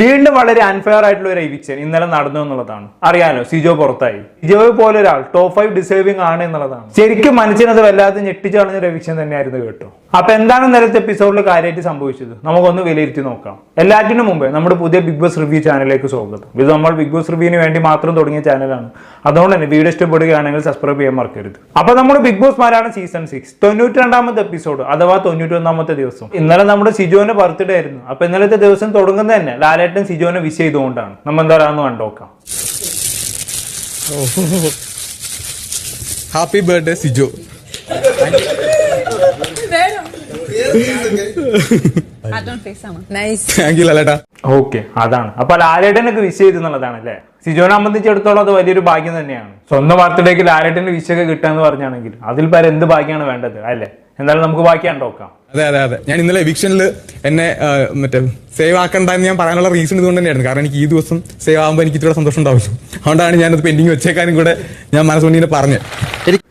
വീണ്ടും വളരെ അൺഫെയർ ആയിട്ടുള്ള ഒരു എവിക്ഷൻ ഇന്നലെ നടന്നു എന്നുള്ളതാണ്. അറിയാലോ സിജോ പുറത്തായി. സിജോയെ പോലെ ഒരാൾ ടോപ്പ് ഫൈവ് ഡിസേർവിംഗ് ആണ് എന്നുള്ളതാണ്. ശരിക്കും മനസ്സിനത് വല്ലാതെ ഞെട്ടിച്ചു കളഞ്ഞ ഒരു എവിക്ഷൻ തന്നെയായിരുന്നു കേട്ടോ. അപ്പൊ എന്താണ് നേരത്തെ എപ്പിസോഡിൽ കാര്യമായിട്ട് സംഭവിച്ചത്? നമുക്കൊന്ന് വിലയിരുത്തി നോക്കാം. എല്ലാറ്റിനും മുമ്പേ നമ്മുടെ പുതിയ ബിഗ് ബോസ് റിവ്യൂ ചാനലിലേക്ക് സ്വാഗതം. ഇത് നമ്മൾ ബിഗ് ബോസ് റിവ്യൂവിന് വേണ്ടി മാത്രം തുടങ്ങിയ ചാനലാണ് അതുകൊണ്ട് തന്നെ വീഡിയോ ഇഷ്ടപ്പെടുകയാണെങ്കിൽ സബ്സ്ക്രൈബ് ചെയ്യാൻ മറക്കരുത്. അപ്പൊ നമ്മുടെ ബിഗ് ബോസ് മാരാണ് സീസൺ സിക്സ് തൊണ്ണൂറ്റി രണ്ടാമത്തെ എപ്പിസോഡ് അഥവാ തൊണ്ണൂറ്റി ഒന്നാമത്തെ ദിവസം. ഇന്നലെ നമ്മുടെ സിജോന്റെ ബർത്ത്ഡേ ആയിരുന്നു. അപ്പൊ ഇന്നലത്തെ ദിവസം തുടങ്ങുന്നത് തന്നെ ലാലേട്ടൻ സിജോനെ വിഷ് ചെയ്തുകൊണ്ടാണ്. നമ്മൾ എന്താണെന്ന് കണ്ടോക്കാം happy birthday Siju cartoon face ആണ് നൈസ് താങ്ക് യു ലലേട്ടാ ഓക്കെ അതാണ്. അപ്പൊ ലാലേട്ടനൊക്കെ വിഷ് ചെയ്തു എന്നുള്ളതാണ് അല്ലേ സിജോനെ സംബന്ധിച്ചിടത്തോളം അത് വലിയൊരു ഭാഗ്യം തന്നെയാണ്. സ്വന്തം വാർത്തയിലേക്ക് ലാലേട്ടന്റെ വിഷയൊക്കെ കിട്ടാന്ന് പറഞ്ഞാണെങ്കിൽ അതിൽ പേരെ എന്ത് ഭാഗ്യമാണ് വേണ്ടത് അല്ലേ? എന്തായാലും നമുക്ക് ബാക്കി കണ്ടോക്കാം. അതെ അതെ അതെ. ഞാൻ ഇന്നലെ എവിക്ഷനിൽ എന്നെ മറ്റേ സേവ് ആക്കണ്ട എന്ന് ഞാൻ പറയാനുള്ള റീസൺ ഇതുകൊണ്ട് തന്നെയായിരുന്നു. കാരണം എനിക്ക് ഈ ദിവസം സേവ് ആകുമ്പോൾ എനിക്ക് ഇത്ര സന്തോഷം ഉണ്ടാവില്ല അതുകൊണ്ടാണ് ഞാനത് പെൻഡിങ് വെച്ചേക്കാനും കൂടെ ഞാൻ മനസ്സുകൊണ്ടിങ്ങനെ പറഞ്ഞു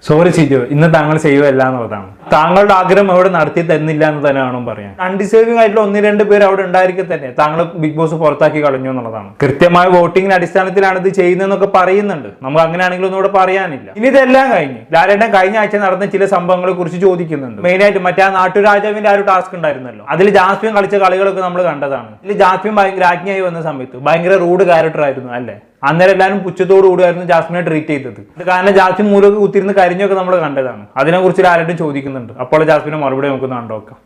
സോറി സിജോ ഇന്ന് താങ്കൾ സേവ് അല്ല എന്നുള്ളതാണ്. താങ്കളുടെ ആഗ്രഹം അവിടെ നടത്തി തരുന്നില്ല എന്ന് തന്നെ വേണം പറയാൻ. അൺഡിസേവിംഗ് ആയിട്ടുള്ള ഒന്ന് രണ്ട് പേര് അവിടെ ഉണ്ടായിരിക്കും തന്നെ. താങ്കൾ ബിഗ് ബോസ് പുറത്താക്കി കളഞ്ഞു എന്നുള്ളതാണ്. കൃത്യമായ വോട്ടിംഗിന്റെ അടിസ്ഥാനത്തിലാണ് ഇത് ചെയ്യുന്നതെന്നൊക്കെ പറയുന്നുണ്ട്. നമുക്ക് അങ്ങനെയാണെങ്കിൽ ഒന്നും ഇവിടെ പറയാനില്ല. ഇനി ഇതെല്ലാം കഴിഞ്ഞ് ലാലേട്ടൻ കഴിഞ്ഞ ആഴ്ച നടന്ന ചില സംഭവങ്ങളെ കുറിച്ച് ചോദിക്കുന്നുണ്ട് മെയിനായിട്ട് മറ്റേ ആ നാട്ടുരാജാവിന്റെ ആ ഒരു ടാസ്ക് ഉണ്ടായിരുന്നല്ലോ. അതിൽ ജാസ്മിൻ കളിച്ച കളികളൊക്കെ നമ്മൾ കണ്ടതാണ്. ഇതിൽ ജാസ്മിൻ രാജ്ഞിയായി വന്ന സമയത്ത് ഭയങ്കര റൂഡ് ക്യാരക്ടർ ആയിരുന്നു അല്ലേ? അന്നേരം എല്ലാവരും പുച്ഛത്തോടു കൂടിയായിരുന്നു ജാസ്മിനെ ട്രീറ്റ് ചെയ്തത്. കാരണം ജാസ്മിൻ മൂലം കുത്തിരുന്ന് കരിഞ്ഞൊക്കെ നമ്മൾ കണ്ടതാണ്. അതിനെക്കുറിച്ച് കുറിച്ച് ആരും ചോദിക്കുന്നുണ്ട്. അപ്പോൾ ജാസ്മിനെ മറുപടി നമുക്ക് കണ്ടോക്കാം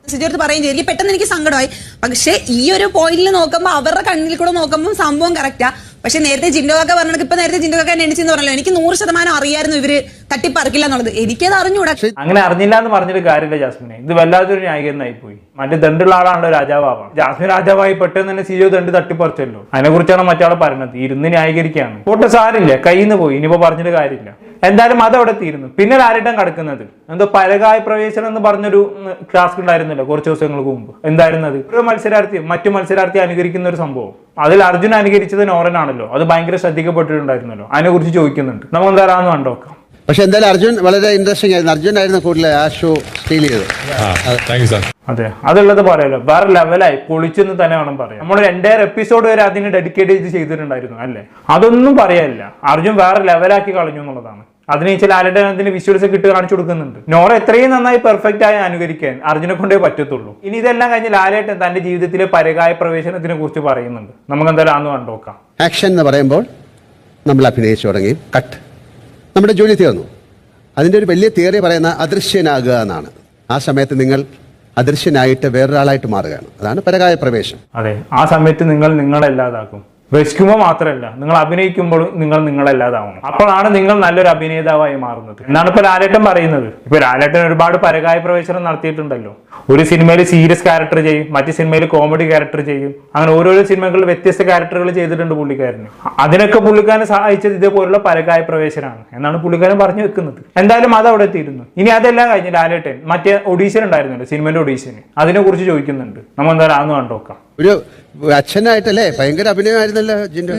പറയും ചെയ്തു പെട്ടെന്ന് എനിക്ക് സങ്കടമായി. പക്ഷേ ഈ ഒരു പോയിന്റിൽ നോക്കുമ്പോൾ അവരുടെ കണ്ണിൽ കൂടെ നോക്കുമ്പോൾ സംഭവം കറക്റ്റാ പക്ഷെ നേരത്തെ ജിൻഡോക്കെ പറഞ്ഞിട്ട് ഇപ്പൊ നേരത്തെ ജിൻഡോക്കെ എണ്ണിച്ചെന്ന് പറഞ്ഞല്ലോ. എനിക്ക് നൂറ് ശതമാനം അറിയായിരുന്നു ഇവർ തട്ടിപ്പറിക്കില്ല എന്നുള്ളത് എനിക്കത് അറിഞ്ഞൂടാ. അങ്ങനെ അറിഞ്ഞില്ല എന്ന് പറഞ്ഞിട്ട് കാര്യമില്ല ജാസ്മിനെ. ഇത് വല്ലാത്തൊരു ന്യായീകരണമായി പോയി മറ്റേ ദണ്ടുള്ള ആളാണല്ലോ രാജാവാണ് ജാസ്മിൻ രാജാവായി പെട്ടെന്ന് തന്നെ സിജോ ദണ്ട് തട്ടിപ്പറിച്ചല്ലോ. അതിനെ കുറിച്ചാണ് മറ്റാൾ പറയുന്നത്. ഇരുന്ന് ന്യായീകരിക്കുകയാണ്. പോട്ടെ സാരില്ല? കയ്യിന്ന് നിന്ന് പോയി. ഇനിയിപ്പോ പറഞ്ഞൊരു കാര്യമില്ല. എന്തായാലും അത് അവിടെ തീരുന്നു. പിന്നെ ആരിട്ടം കിടക്കുന്നത്. എന്തോ പരകായ പ്രവേശനം എന്ന് പറഞ്ഞൊരു ക്ലാസ് ഉണ്ടായിരുന്നല്ലോ കുറച്ച് ദിവസങ്ങൾക്ക് മുമ്പ്. എന്തായിരുന്നു അത്? ഒരു മത്സരാർത്ഥി മറ്റു മത്സരാർത്ഥി അനുകരിക്കുന്ന ഒരു സംഭവം. അതിൽ അർജുൻ അനുകരിച്ചത് നോറനാണല്ലോ. അത് ഭയങ്കര ശ്രദ്ധിക്കപ്പെട്ടിട്ടുണ്ടായിരുന്നല്ലോ. അതിനെ കുറിച്ച് ചോദിക്കുന്നുണ്ട്. നമുക്ക് എന്താ കണ്ടോക്കാം. പക്ഷെ എന്തായാലും അർജുൻ വളരെ ഇൻട്രസ്റ്റിംഗ് ആയിരുന്നു. അർജുൻ ആയിരുന്നു കൂടുതൽ ആ ഷോ സ്റ്റീൽ ചെയ്തത്. താങ്ക് യു സാർ അതെ അതുള്ളത് പറയാലോ വേറെ ലെവലായി പൊളിച്ചെന്ന് തന്നെ വേണം പറയാം നമ്മൾ രണ്ടേറെ എപ്പിസോഡ് വരെ അതിന് ഡെഡിക്കേറ്റ് ചെയ്ത് ചെയ്തിട്ടുണ്ടായിരുന്നു അല്ലേ? അതൊന്നും പറയാനില്ല. അർജുൻ വേറെ ലെവലാക്കി കളഞ്ഞു എന്നുള്ളതാണ്. അതിന് ചില ആരുടെ അതിന് വിഷ്വൽസ് കിട്ടി കാണിച്ചു കൊടുക്കുന്നുണ്ട്. നോറ എത്രയും നന്നായി പെർഫെക്റ്റ് ആയി അനുകരിക്കാൻ അർജുനെ കൊണ്ടേ പറ്റത്തുള്ളൂ. ഇനി ഇതെല്ലാം കഴിഞ്ഞ് ലാലേട്ടൻ തന്റെ ജീവിതത്തിലെ പരകായ പ്രവേശനത്തിനെ കുറിച്ച് പറയുന്നുണ്ട്. നമുക്ക് എന്തായാലും അന്ന് കണ്ടോക്കാം ആക്ഷൻ എന്ന് പറയുമ്പോൾ നമ്മൾ അഭിനയിച്ചു തുടങ്ങി. കട്ട് നമ്മുടെ ജോലി തീർന്നു. അതിന്റെ ഒരു വലിയ തിയറി പറയുന്ന അദൃശ്യനാകുക എന്നാണ്. ആ സമയത്ത് നിങ്ങൾ അദൃശ്യനായിട്ട് വേറൊരാളായിട്ട് മാറുകയാണ്. അതാണ് പരകായ പ്രവേശം. അതെ ആ സമയത്ത് നിങ്ങൾ നിങ്ങളല്ലാതാക്കും വിശക്കുമ്പോൾ മാത്രമല്ല നിങ്ങൾ അഭിനയിക്കുമ്പോൾ നിങ്ങൾ നിങ്ങളല്ലാതാവണം. അപ്പോഴാണ് നിങ്ങൾ നല്ലൊരു അഭിനേതാവായി മാറുന്നത്. എന്നാണ് ഇപ്പൊ ലാലേട്ടൻ പറയുന്നത്. ഇപ്പൊ ലാലേട്ടൻ ഒരുപാട് പരകായ പ്രവേശനം നടത്തിയിട്ടുണ്ടല്ലോ. ഒരു സിനിമയിൽ സീരിയസ് ക്യാരക്ടർ ചെയ്യും മറ്റു സിനിമയിൽ കോമഡി ക്യാരക്ടർ ചെയ്യും. അങ്ങനെ ഓരോരോ സിനിമകളിൽ വ്യത്യസ്ത ക്യാരക്ടറുകൾ ചെയ്തിട്ടുണ്ട് പുള്ളിക്കാരന്. അതിനൊക്കെ പുള്ളിക്കാരനെ സഹായിച്ചത് ഇതേപോലുള്ള പരകായ പ്രവേശനമാണ് എന്നാണ് പുള്ളിക്കാരൻ പറഞ്ഞു വെക്കുന്നത്. എന്തായാലും അത് അവിടെ എത്തിയിരുന്നു. ഇനി അതെല്ലാം കഴിഞ്ഞ് ലാലേട്ടൻ മറ്റേ ഒഡീഷൻ ഉണ്ടായിരുന്നല്ലോ സിനിമയുടെ ഒഡീഷന് അതിനെ കുറിച്ച് ചോദിക്കുന്നുണ്ട്. നമ്മൾ എന്തായാലും അന്ന് കണ്ടോക്കാം. ഒരു അച്ഛനായിട്ടല്ലേ? ഭയങ്കര അഭിനയമായിരുന്നല്ലോ ജിൻഡോ.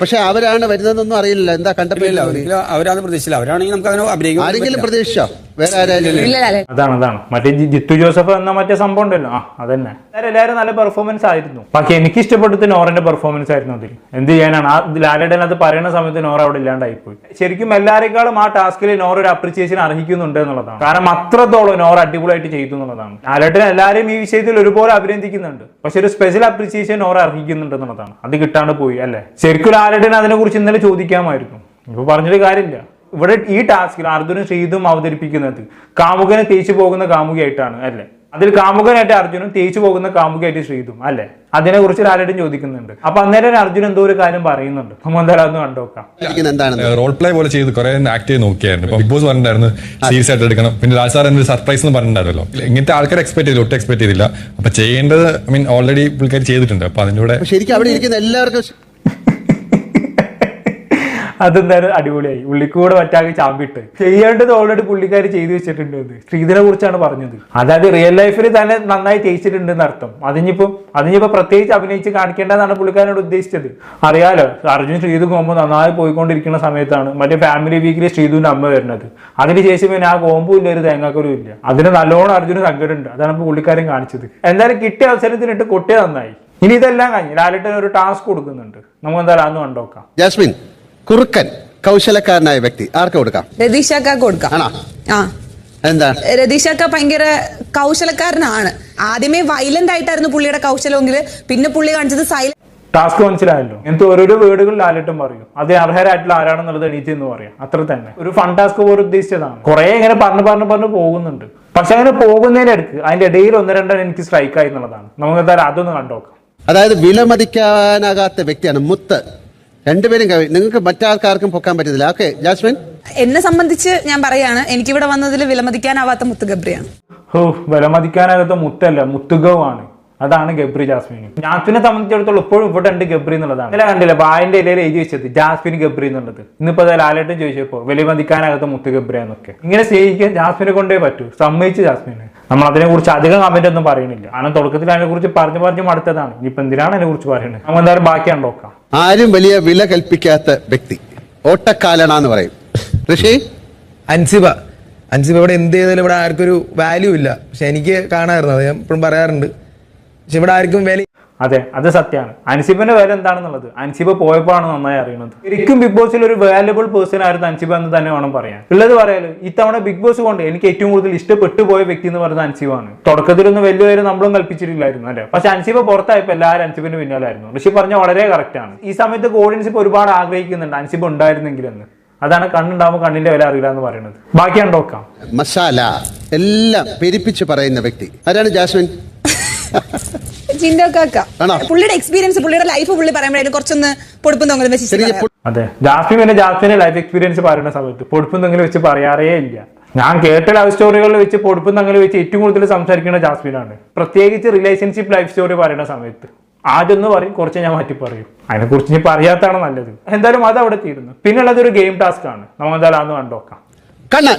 പക്ഷെ അവരാണ് വരുന്നതെന്നൊന്നും അറിയില്ല എന്താ കണ്ടപ്പോഴില്ല ഒരിക്കലും അവരാണ് പ്രതീക്ഷിച്ചില്ല. അവരാണെങ്കിൽ നമുക്ക് അതിനെ അഭിനയിക്കാൻ ആരെങ്കിലും പ്രതീക്ഷിച്ചോ? വേറെ ആരായാലും. അതാണ് അതാണ്. മറ്റേ ജി- ജിത്തു ജോസഫ് എന്ന മറ്റേ സംഭവം ഉണ്ടല്ലോ. ആ അതന്നെ. എല്ലാവരും നല്ല പെർഫോമൻസ് ആയിരുന്നു. ബാക്കി എനിക്ക് ഇഷ്ടപ്പെട്ടത് നോറിന്റെ പെർഫോമൻസ് ആയിരുന്നു അതിൽ. എന്ത് ചെയ്യാനാണ്? ആ ലാലഡൻ അത് പറയുന്ന സമയത്ത് നോർ അവിടെ ഇല്ലാണ്ടായി പോയി ശരിക്കും എല്ലാവരെക്കാളും ആ ടാസ്കിൽ നോർ ഒരു അപ്രീസിയേഷൻ അർഹിക്കുന്നുണ്ട് എന്നുള്ളതാണ്. കാരണം അത്രത്തോളം നോർ അടിപൊളിയായിട്ട് ചെയ്തു എന്നുള്ളതാണ്. ലാലേട്ടൻ എല്ലാവരും ഈ വിഷയത്തിൽ ഒരുപോലെ അഭിനന്ദിക്കുന്നുണ്ട്. പക്ഷെ ഒരു സ്പെഷ്യൽ അപ്രീസിയേഷൻ നോർ അർഹിക്കുന്നുണ്ട് എന്നുള്ളതാണ്. അത് കിട്ടാണ്ട് പോയി അല്ലേ? ശരിക്കും ലാലേട്ടൻ അതിനെ കുറിച്ച് ഇന്നലെ ചോദിക്കാമായിരുന്നു. ഇപ്പൊ പറഞ്ഞിട്ട് കാര്യമില്ല. ഇവിടെ ഈ ടാസ്കിൽ അർജുനും ശ്രീതും അവതരിപ്പിക്കുന്നത് കാമുകനെ തേച്ചു പോകുന്ന കാമുകയായിട്ടാണ് അല്ലേ? അതിൽ കാമുകനായിട്ട് അർജുനും തേച്ചു പോകുന്ന കാമുകയായിട്ട് ശ്രീതും അല്ലെ? അതിനെ കുറിച്ച് ആരോടും ചോദിക്കുന്നുണ്ട്. അപ്പൊ അന്നേരം അർജുൻ എന്തോ ഒരു കാര്യം പറയുന്നുണ്ട്. നമ്മൾ എന്തായാലും ഒന്ന് റോൾ പ്ലേ പോലെ ചെയ്ത് കുറെ ആക്ട് ചെയ്ത് നോക്കിയായിരുന്നു. ഇപ്പൊ ബിഗ് ബോസ് പറഞ്ഞിട്ടുണ്ടായിരുന്നു സീരിയസ് ആയിട്ട് എടുക്കണം. പിന്നെ രാജ് സാർ എന്നൊരു സർപ്രൈസ് എന്ന് പറഞ്ഞിട്ടുണ്ടായിരുന്നല്ലോ. ഇങ്ങനത്തെ ആൾക്കാർ എക്സ്പെക്ട് ചെയ്തില്ല ഒട്ടും എക്സ്പെക്ട് ചെയ്തില്ല. അപ്പൊ ചെയ്യേണ്ടത് ഐ മീൻ ഓൾറെഡി പുള്ളിക്കാർ ചെയ്തിട്ടുണ്ട്. അപ്പൊ അതിന്റെ കൂടെ ശരിക്കും അവിടെ ഇരിക്കുന്ന എല്ലാവർക്കും അതെന്തായാലും അടിപൊളിയായി. ഉള്ളിക്കൂടെ മറ്റാകെ ചാമ്പിട്ട്. ചെയ്യേണ്ടത് ഓൾറെഡി പുള്ളിക്കാർ ചെയ്തു വെച്ചിട്ടുണ്ട് എന്ന് ശ്രീധനെ കുറിച്ചാണ് പറഞ്ഞത്. അതായത് റിയൽ ലൈഫിൽ തന്നെ നന്നായി ചെയ്യിച്ചിട്ടുണ്ട് എന്നർത്ഥം അതിനിപ്പോ അതിനിപ്പോ പ്രത്യേകിച്ച് അഭിനയിച്ച് കാണിക്കേണ്ടതാണ് പുള്ളിക്കാരനോട് ഉദ്ദേശിച്ചത്. അറിയാലോ അർജുൻ ശ്രീധു കോമ്പോ നന്നായി പോയിക്കൊണ്ടിരിക്കുന്ന സമയത്താണ് മറ്റേ ഫാമിലി വീക്കിൽ ശ്രീതുവിന്റെ അമ്മ വരുന്നത്. അതിനുശേഷം പിന്നെ ആ കോമ്പും ഇല്ല ഒരു തേങ്ങാക്കലും ഇല്ല. അതിന് നല്ലോണം അർജുന് സങ്കടമുണ്ട്. അതാണ് പുള്ളിക്കാരൻ കാണിച്ചത്. എന്തായാലും കിട്ടിയ അവസരത്തിനിട്ട് കൊട്ടിയ നന്നായി. ഇനി ഇതെല്ലാം കഴിഞ്ഞ് ലാലിട്ടൻ ഒരു ടാസ്ക് കൊടുക്കുന്നുണ്ട്. നമുക്ക് എന്തായാലും അന്ന് കണ്ടോക്കാം. ജാസ്മിൻ. കുറുക്കൻ കൗശലക്കാരനായ വ്യക്തി. ആർക്ക് കൊടുക്കാം? രതീഷക്ക കൊടുക്കാം. ആണോ? ആ. എന്താ? രതീഷക്ക ഭയങ്കര കൗശലക്കാരനാണ്. ആദ്യമേ വയലന്റ് ആയിട്ടായിരുന്നു പുള്ളിയുടെ കൗശലമെങ്കിൽ പിന്നെ പുള്ളി കാണിച്ചത് സൈലന്റ് ടാസ്ക് മനസ്സിലായല്ലോ. എനിക്ക് ഓരോരോ വേർഡുകൾ ലാലേട്ടൻ പറയും. അതിന് അർഹരായിട്ടുള്ള ആരാണെന്നുള്ളത് എണീറ്റ് എന്ന് പറയാം. അത്ര തന്നെ. ഒരു ഫൺ ടാസ്ക് പോലെ ഉദ്ദേശിച്ചതാണ്. കുറെ ഇങ്ങനെ പറഞ്ഞു പറഞ്ഞു പറഞ്ഞു പോകുന്നുണ്ട്. പക്ഷെ അങ്ങനെ പോകുന്നതിനിടക്ക് അതിന്റെ ഇടയിൽ ഒന്ന് രണ്ടെണ്ണം എനിക്ക് സ്ട്രൈക്ക് ആയി എന്നുള്ളതാണ്. നമുക്ക് എന്തായാലും അതൊന്ന് കണ്ടോക്കാം. അതായത് വിലമതിക്കാനാകാത്ത വ്യക്തിയാണ് മുത്ത്. രണ്ടുപേരും കവി നിങ്ങൾക്ക് മറ്റാൾക്കാർക്കും പൊക്കാൻ പറ്റത്തില്ല. Okay Jasmine? എന്നെ സംബന്ധിച്ച് ഞാൻ പറയാണ് എനിക്കിവിടെ വന്നതിൽ വിലമതിക്കാനാവാത്ത മുത്തുഗബ്രിയാണ്. ഓ വിലമതിക്കാനാകാത്ത മുത്തല്ല മുത്തുകവുമാണ് അതാണ് ഗബ്രി ജാസ്മിൻ. ജാസ്മിനെ സംബന്ധിച്ചിടത്തോളം ഇപ്പോഴും ഇവിടെ ഉണ്ട് ഗബ്രി എന്നുള്ളതാണ്. ഇല്ല കണ്ടില്ല ബായന്റെ ഇലയിൽ എഴുതി വെച്ചത് ജാസ്മിൻ ഗബ്രി എന്നുള്ളത്. ഇന്നിപ്പോ അത് ലാലേട്ടൻ ചോദിച്ചപ്പോ വിലമതിക്കാനകത്ത് മുത്ത് ഗബ്രി എന്നൊക്കെ. ഇങ്ങനെ സ്നേഹിക്കാൻ ജാസ്മിനെ കൊണ്ടേ പറ്റൂ. സമ്മതിച്ച് ജാസ്മിന്. നമ്മൾ അതിനെ കുറിച്ച് അധികം കമന്റ് ഒന്നും പറയുന്നില്ല. കാരണം തുടക്കത്തിൽ അതിനെ കുറിച്ച് പറഞ്ഞു പറഞ്ഞു മടുത്തതാണ്. ഇനിയിപ്പോ എന്തിനാണ് അതിനെ കുറിച്ച് പറയുന്നത്? നമ്മൾ എന്തായാലും ബാക്കിയാണ് നോക്കാം. ആരും വലിയ വില കൽപ്പിക്കാത്ത വ്യക്തി. ഓട്ടക്കാലണ എന്ന് പറയും. ഋഷി? അൻസിബ. അൻസിബ ഇവിടെ എന്ത് ചെയ്താലും ഇവിടെ ആർക്കൊരു വാല്യൂ ഇല്ല. പക്ഷെ എനിക്ക് കാണാമായിരുന്നു. അത് ഞാൻ ഇപ്പോഴും പറയാറുണ്ട്. പക്ഷെ ഇവിടെ ആർക്കും വില അതെ അത് സത്യമാണ് അൻസിബിന്റെ വില എന്താണെന്നുള്ളത്? അൻസിബ പോയപ്പോഴാണ് നന്നായി അറിയുന്നത് ശരിക്കും ബിഗ് ബോസിൽ ഒരു വാല്യബിൾ പേഴ്സൺ ആയിരുന്നു അൻസിബ എന്ന് തന്നെ വേണം പറയാൻ. ഉള്ളത് പറയാലോ ഇത്തവണ ബിഗ് ബോസ് കൊണ്ട് എനിക്ക് ഏറ്റവും കൂടുതൽ ഇഷ്ടപ്പെട്ടു പോയ വ്യക്തി എന്ന് പറയുന്നത് അൻസിബാണ്. തുടക്കത്തിലൊന്നും വലിയ പേര് നമ്മളും കൽപ്പിച്ചിട്ടില്ലായിരുന്നു അല്ലെ? പക്ഷെ അൻസിബ പുറത്തായപ്പോൾ എല്ലാവരും അൻസിബിന് പിന്നാലായിരുന്നു. ഋഷി പറഞ്ഞ വളരെ കറക്റ്റ് ആണ്. ഈ സമയത്ത് ഓഡിയൻസ് ഇപ്പൊ ഒരുപാട് ആഗ്രഹിക്കുന്നുണ്ട് അൻസിബ ഉണ്ടായിരുന്നെങ്കിലെന്ന്. അതാണ് കണ്ണുണ്ടാവുമ്പോൾ കണ്ണിന്റെ വില അറിയില്ല എന്ന് പറയുന്നത് ബാക്കിയാണ് നോക്കാം. മസാല എല്ലാം പെരിപ്പിച്ച് പറയുന്ന വ്യക്തി. ആരാണ് ജാസ്മിൻ? ജിൻഡോ കാക്ക. ആണോ? പുള്ളിയുടെ എക്സ്പീരിയൻസ് പുള്ളിയുടെ ലൈഫ് പുള്ളി പറയുമ്പോഴായിരുന്നു കുറച്ചൊന്ന് പൊടുപ്പും തൊങ്ങലും വെച്ച് അതെ. ജാസ്മിൻ പിന്നെ ജാസ്മിന്റെ ലൈഫ് എക്സ്പീരിയൻസ് പറയുന്ന സമയത്ത് പൊടുപ്പും തങ്ങൾ വെച്ച് പറയാറേ ഇല്ല. ഞാൻ കേട്ട ലവ് സ്റ്റോറികളിൽ വെച്ച് പൊടുപ്പും തങ്ങൾ വെച്ച് ഏറ്റവും കൂടുതൽ സംസാരിക്കുന്ന ജാസ്മിനാണ്. പ്രത്യേകിച്ച് റിലേഷൻഷിപ്പ് ലൈഫ് സ്റ്റോറി പറയുന്ന സമയത്ത്. ആദ്യം ഒന്ന് പറയും കുറച്ച് ഞാൻ മാറ്റി പറയും. അതിനെ കുറിച്ച് ഇനി പറയാത്താണ് നല്ലത്. എന്തായാലും അത് അവിടെ തീരുന്നു. പിന്നെ ഉള്ളത് ഒരു ഗെയിം ടാസ്ക് ആണ്. നമുക്ക് എന്തായാലും അന്ന് കണ്ടോക്കാം കണ്ണ്.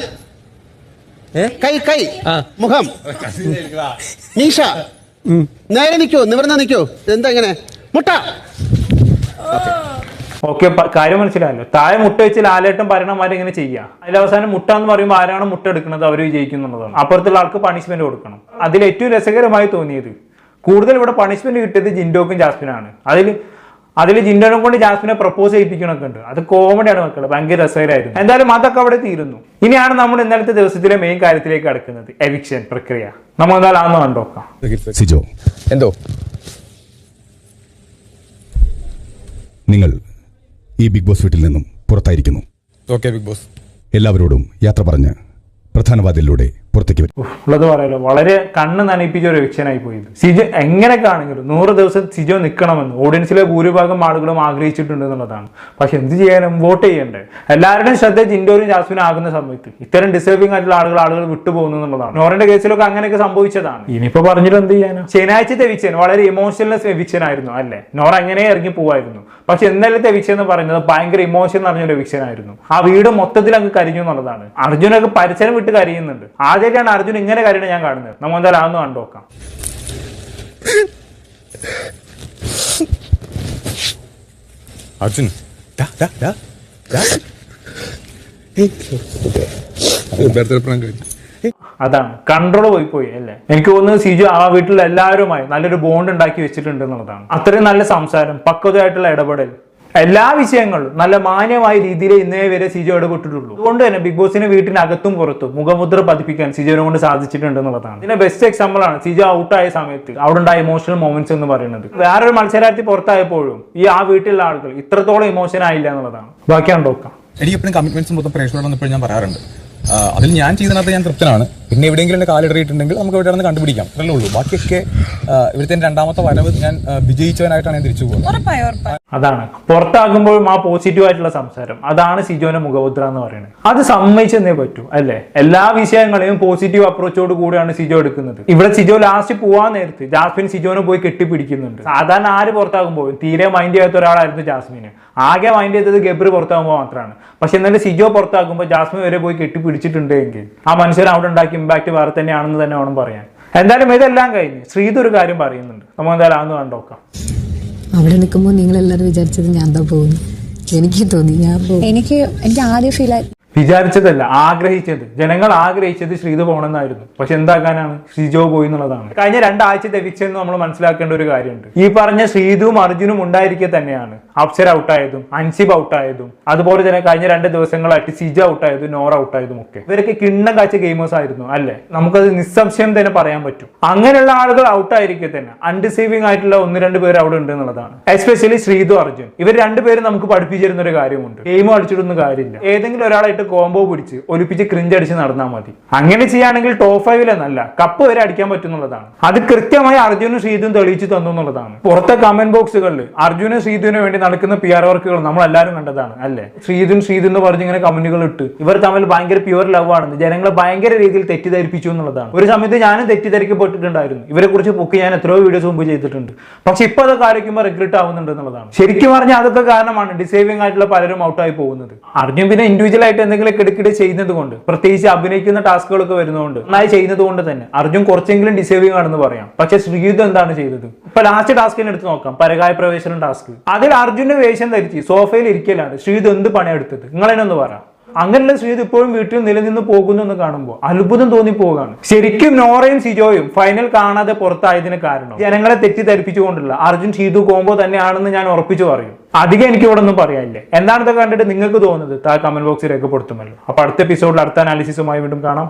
കൈ കൈ. മുഖം. മീശ. നേരെ നിൽക്കോ നിവർന്ന നിൽക്കോ എന്താ ഇങ്ങനെ? മുട്ട. ഓക്കെ കാര്യം മനസ്സിലായല്ലോ. താഴെ മുട്ട വെച്ച് ലാലേട്ടം ഭരണമാരെ ഇങ്ങനെ ചെയ്യാം? അതിൽ അവസാനം മുട്ട എന്ന് പറയുമ്പോൾ ആരാണ് മുട്ട എടുക്കുന്നത് അവർ വിജയിക്കും എന്നുള്ളതാണ്. അപ്പുറത്തുള്ള ആൾക്ക് പണിഷ്മെന്റ് കൊടുക്കണം. അതിൽ ഏറ്റവും രസകരമായി തോന്നിയത് കൂടുതൽ ഇവിടെ പണിഷ്മെന്റ് കിട്ടിയത് ജിൻഡോക്കും ജാസ്മിനാണ്. അതിൽ അതിൽ ജിൻഡോനെ കൊണ്ട് ജാസ്മിനെ പ്രപ്പോസ് ചെയ്യിപ്പിക്കണമൊക്കെ ഉണ്ട്. അത് കോമഡിയാണ് മക്കളെ ഭയങ്കര രസകരമായിരുന്നു. എന്തായാലും അതൊക്കെ അവിടെ തീരുന്നു. ഇനിയാണ് നമ്മൾ ഇന്നലത്തെ ദിവസത്തിലെ മെയിൻ കാര്യത്തിലേക്ക് കടക്കുന്നത് എവിക്ഷൻ പ്രക്രിയ. നമ്മൾ എന്തായാലും അന്ന് കണ്ടോക്കാം. സിജോ എന്തോ? നിങ്ങൾ ഈ ബിഗ് ബോസ് വീട്ടിൽ നിന്നും പുറത്തായിരിക്കുന്നു. Okay big boss. എല്ലാവരോടും യാത്ര പറഞ്ഞ് പ്രധാന വാതിലിലൂടെ പുറത്തേക്ക് വരും. ഉള്ളത് പറയാലോ വളരെ കണ്ണ് നനയിപ്പിച്ച ഒരു എവിക്ഷനായി പോയത്. സിജോ എങ്ങനെയൊക്കെ ആണെങ്കിലും നൂറ് ദിവസം സിജോ നിൽക്കണമെന്ന് ഓഡിയൻസിലെ ഭൂരിഭാഗം ആളുകളും ആഗ്രഹിച്ചിട്ടുണ്ട് എന്നുള്ളതാണ്. പക്ഷെ എന്ത് ചെയ്യാനും വോട്ട് ചെയ്യണ്ടേ? എല്ലാവരുടെയും ശ്രദ്ധ ജിൻഡോരും ജാസ്മിനും ആകുന്ന സമയത്ത് ഇത്തരം ഡിസേർവിംഗ് ആയിട്ടുള്ള ആളുകൾ ആളുകൾ വിട്ടുപോകുന്നു എന്നുള്ളതാണ്. നോറിന്റെ കേസിലൊക്കെ അങ്ങനെയൊക്കെ സംഭവിച്ചതാണ്. ഇനിയിപ്പോ പറഞ്ഞിട്ട് എന്ത് ചെയ്യാനോ? ശനിയാഴ്ചത്തെ എവിക്ഷൻ വളരെ ഇമോഷണൽ വിക്ഷൻ ആയിരുന്നു അല്ലേ? നോർ അങ്ങനെ ഇറങ്ങി പോവായിരുന്നു? പക്ഷെ ഇന്നലത്തെ എവിക്ഷൻ എന്ന് പറയുന്നത് ഭയങ്കര ഇമോഷൻ നിറഞ്ഞൊരു വിക്ഷനായിരുന്നു ആ വീട് മൊത്തത്തിൽ അങ്ങ് കരിഞ്ഞു എന്നുള്ളതാണ്. അർജുനൊക്കെ പരിസരം വിട്ട് കരയുന്നുണ്ട്. ആദ്യമായിട്ടാണ് അർജുൻ ഇങ്ങനെ കാര്യമാണ് ഞാൻ കാണുന്നത്. നമ്മൾ എന്തായാലും അതൊന്ന് കണ്ടോക്കാം അർജുൻ അതാണ് കൺട്രോൾ പോയി പോയി അല്ലേ? എനിക്ക് തോന്നുന്നത് സിജു ആ വീട്ടിൽ എല്ലാവരുമായി നല്ലൊരു ബോണ്ട് ഉണ്ടാക്കി വെച്ചിട്ടുണ്ട് എന്നുള്ളതാണ്. അത്രയും നല്ല സംസാരം പക്വതയായിട്ടുള്ള ഇടപെടൽ. എല്ലാ വിഷയങ്ങളും നല്ല മാന്യമായ രീതിയിൽ ഇന്നേ വരെ സിജോ ഇടപെട്ടിട്ടുള്ളൂ അതുകൊണ്ട് തന്നെ ബിഗ് ബോസിന് വീട്ടിനകത്തും പുറത്തും മുഖമുദ്ര പതിപ്പിക്കാൻ സിജോനെ കൊണ്ട് സാധിച്ചിട്ടുണ്ട് എന്നുള്ളതാണ് ഇതിന്റെ ബെസ്റ്റ് എക്സാമ്പിൾ ആണ് സിജോ ഔട്ടായ സമയത്ത് അവിടെ ഉണ്ടായ ഇമോഷണൽ മൊമെന്റ്സ് എന്ന് പറയുന്നത്. വേറൊരു മത്സരാർത്ഥി പുറത്തായപ്പോഴും ഈ ആ വീട്ടിലുള്ള ആളുകൾ ഇത്രത്തോളം ഇമോഷൻ ആയില്ല എന്നുള്ളതാണ്. ബാക്കിയാണ് നോക്കാം. എനിക്ക് എപ്പോഴും കമ്മിറ്റ്മെന്റ്സ് മൊത്തം പ്രേക്ഷകരോട് ഞാൻ പറയാറുണ്ട്. അതിൽ ഞാൻ ചെയ്തതിനകത്ത് ഞാൻ തൃപ്തനാണ്. പിന്നെ എവിടെയെങ്കിലും എന്റെ കാലിടറിയിട്ടുണ്ടെങ്കിൽ നമുക്ക് എവിടെ നിന്ന് കണ്ടുപിടിക്കാം. അല്ലേ ഉള്ളൂ. ബാക്കിയൊക്കെ ഇവിടുത്തെ രണ്ടാമത്തെ വരവ് ഞാൻ വിജയിച്ചവനായിട്ടാണ് ഞാൻ തിരിച്ചു പോകുന്നത്. അതാണ്. പുറത്താകുമ്പോഴും ആ പോസിറ്റീവ് ആയിട്ടുള്ള സംസാരം. അതാണ് സിജോന്റെ മുഖമുദ്ര എന്ന് പറയുന്നത്. അത് സമ്മതിച്ചെന്നേ പറ്റൂ അല്ലേ? എല്ലാ വിഷയങ്ങളെയും പോസിറ്റീവ് അപ്രോച്ചോട് കൂടിയാണ് സിജോ എടുക്കുന്നത്. ഇവിടെ സിജോ ലാസ്റ്റ് പോവാൻ നേരത്ത് ജാസ്മിൻ സിജോനെ പോയി കെട്ടിപ്പിടിക്കുന്നുണ്ട്. സാധാരണ ആര് പുറത്താകുമ്പോഴും തീരെ മൈൻഡ് ചെയ്യാത്ത ഒരാളായിരുന്നു ജാസ്മിന്. ആകെ മൈൻഡ് ചെയ്തത് ഗബ്രി പുറത്താകുമ്പോൾ മാത്രമാണ്. പക്ഷെ എന്നാലും സിജോ പുറത്താകുമ്പോൾ ജാസ്മിൻ വരെ പോയി കെട്ടിപ്പിടിച്ചിട്ടുണ്ടെങ്കിൽ ആ മനുഷ്യൻ അവിടെ ഉണ്ടാക്കിയ ഇമ്പാക്ട് വേറെ തന്നെയാണെന്ന് തന്നെ വേണം പറയാൻ. എന്തായാലും ഇതെല്ലാം കഴിഞ്ഞ് ശ്രീത് ഒരു കാര്യം പറയുന്നുണ്ട്. നമ്മൾ എന്തായാലും അന്ന് കണ്ടോക്കാം അവിടെ നിൽക്കുമ്പോൾ നിങ്ങൾ എല്ലാവരും വിചാരിച്ചത് ഞാൻ എന്താ പോകുന്നു എനിക്ക് തോന്നി ഞാൻ പോകും. എനിക്ക് എനിക്ക് ആദ്യം ഫീൽ ആയി വിചാരിച്ചതല്ല ആഗ്രഹിച്ചത്. ജനങ്ങൾ ആഗ്രഹിച്ചത് ശ്രീത് പോകണമെന്നായിരുന്നു. പക്ഷെ എന്താക്കാനാണ് ശ്രീജോ പോയി എന്നുള്ളതാണ്. കഴിഞ്ഞ രണ്ടാഴ്ചത്തെ എവിക്ഷൻ നമ്മൾ മനസ്സിലാക്കേണ്ട ഒരു കാര്യമുണ്ട്. ഈ പറഞ്ഞ ശ്രീതുവും അർജുനും ഉണ്ടായിരിക്കെ തന്നെയാണ്. അപ്സര ഔട്ടായതും അൻസിബ് ഔട്ടായതും അതുപോലെ തന്നെ കഴിഞ്ഞ രണ്ട് ദിവസങ്ങളായിട്ട് സിജ ഔട്ടായതും നോർ ഔട്ടായതും ഒക്കെ. ഇവരൊക്കെ കിണ്ണം കാച്ച ഗെയിമേഴ്സ് ആയിരുന്നു അല്ലെ? നമുക്കത് നിസ്സംശയം തന്നെ പറയാൻ പറ്റും. അങ്ങനെയുള്ള ആളുകൾ ഔട്ടായിരിക്കെ തന്നെ. അൺഡിസീവിംഗ് ആയിട്ടുള്ള ഒന്ന് രണ്ട് പേര് അവിടെ ഉണ്ട് എന്നുള്ളതാണ്. എസ്പെഷ്യലി ശ്രീതു അർജുൻ. ഇവർ രണ്ടുപേരും നമുക്ക് പഠിപ്പിച്ചിരുന്ന ഒരു കാര്യമുണ്ട്. ഗെയിം കളിച്ചിട്ടൊന്നും കാര്യമില്ല. ഏതെങ്കിലും ഒരാളായിട്ട് കോംബോ പിടിച്ച് ഒലിപ്പിച്ച് ക്രിഞ്ച് അടിച്ച് നടന്നാൽ മതി. അങ്ങനെ ചെയ്യുകയാണെങ്കിൽ ടോപ്പ് ഫൈവിലെന്നല്ല കപ്പ് വരെ അടിക്കാൻ പറ്റുന്നുള്ളതാണ്. അത് കൃത്യമായി അർജുനും ശ്രീതും തെളിയിച്ചു തന്നു എന്നുള്ളതാണ്. പുറത്തെ കമന്റ് ബോക്സുകളിൽ അർജുനും ശ്രീതുവിന് വേണ്ടി നടക്കുന്ന പി ആർ വർക്കുകൾ നമ്മൾ എല്ലാവരും കണ്ടതാണ് അല്ലെ? ശ്രീതുൻ ശ്രീതു എന്ന് പറഞ്ഞ് ഇങ്ങനെ കമന്റുകൾ ഇട്ട് ഇവർ തമ്മിൽ ഭയങ്കര പ്യുവർ ലവ് ആണെന്ന് ജനങ്ങളെ ഭയങ്കര രീതിയിൽ തെറ്റിദ്ധരിപ്പിച്ചു എന്നുള്ളതാണ്. ഒരു സമയത്ത് ഞാനും തെറ്റിദ്ധരിക്കപ്പെട്ടിട്ടുണ്ടായിരുന്നു. ഇവരെ കുറിച്ച് ബുക്ക് ഞാൻ എത്രയോ വീഡിയോസ് മുമ്പ് ചെയ്തിട്ടുണ്ട്. പക്ഷെ ഇപ്പൊ അതൊക്കെ ആലോചിക്കുമ്പോൾ റിഗ്രറ്റ് ആവുന്നുണ്ട് എന്നുള്ളതാണ്. ശരിക്കും പറഞ്ഞാൽ അതൊക്കെ കാരണമാണ് ഡിസേവിംഗ് ആയിട്ടുള്ള പലരും ഔട്ടായി പോകുന്നത്. അർജുൻ പിന്നെ ഇൻഡിവിജ്വൽ ആയിട്ട് എന്തെങ്കിലും കിടക്കിടെ ചെയ്യുന്നത് കൊണ്ട് പ്രത്യേകിച്ച് അഭിനയിക്കുന്ന ടാസ്കുകളൊക്കെ വരുന്നതുകൊണ്ട് നന്നായി ചെയ്യുന്നത് കൊണ്ട് തന്നെ അർജുൻ കുറച്ചെങ്കിലും ഡിസേവിംഗ് ആണെന്ന് പറയാം. പക്ഷെ ശ്രീയുദ്ധം എന്താണ് ചെയ്തത്? ഇപ്പൊ ലാസ്റ്റ് ടാസ്കിനെ എടുത്ത് നോക്കാം. പരകായ പ്രവേശനം ടാസ്ക് അതിൽ അർജുന്റെ വേഷം ധരിച്ച് സോഫയിൽ ഇരിക്കലാണ്. ശ്രീയുദ്ധ എന്ത് പണിയെടുത്തത് നിങ്ങളെന്നൊന്ന് പറയാം അങ്ങനെയുള്ള ശ്രീത് ഇപ്പോഴും വീട്ടിൽ നിലനിന്ന് പോകുന്നു എന്ന് കാണുമ്പോൾ അത്ഭുതം തോന്നി പോവുകയാണ് ശരിക്കും നോറയും സിജോയും ഫൈനൽ കാണാതെ പുറത്തായതിന് കാരണം ജനങ്ങളെ തെറ്റിദ്ധരിപ്പിച്ചുകൊണ്ടുള്ള അർജുൻ ഷീതു കോംബോ തന്നെയാണെന്ന് ഞാൻ ഉറപ്പിച്ചു പറയും. അധികം എനിക്ക് ഇവിടെ ഒന്നും പറയാനില്ല. എന്താണ് കണ്ടിട്ട് നിങ്ങൾക്ക് തോന്നുന്നത്? താ കമന്റ് ബോക്സിൽ രേഖപ്പെടുത്തുമല്ലോ. അപ്പൊ അടുത്ത എപ്പിസോഡിൽ അടുത്ത അനാലിസിസുമായി വീണ്ടും കാണാം.